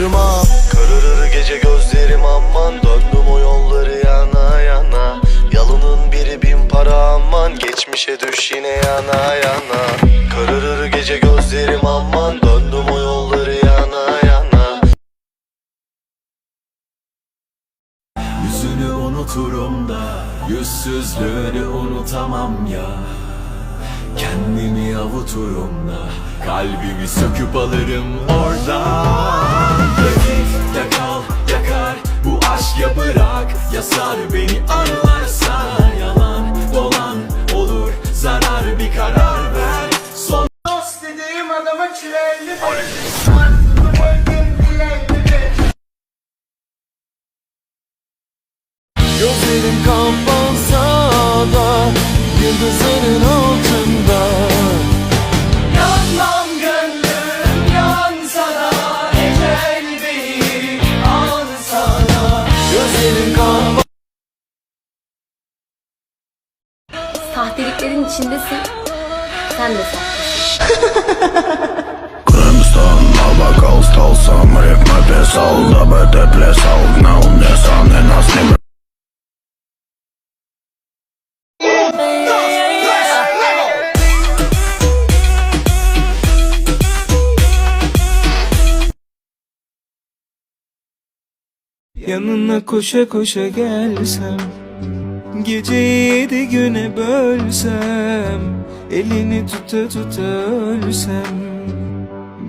Cuma Kararır gece gözlerim aman. Döndüm o yolları yana yana. Yalının biri bin para aman. Geçmişe düş yine yana yana. Kararır gece gözlerim aman. Döndüm o yolları yana yana. Yüzünü unuturum da Yüzsüzlüğünü unutamam ya. Kendimi avuturum da Kalbimi söküp alırım oradan anlarsa Yalan dolan olur. Zarar bir karar ver. Son dediğim adama dilekli Gözlerim kapansa da Yıldızların altında Sahteliklerin içindesin. Sen de sahtesin. Crimson, Lava Ghost, Wholesome, Rip my pistol, Double the place, hold now, this on and I sneak Yanına koşa koşa gelsem Geceyi yedi güne bölsem Elini tuta tuta ölsem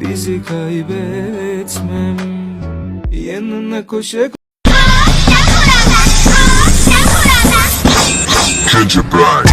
Bizi kaybetmem. Yanına koşa Ginger Black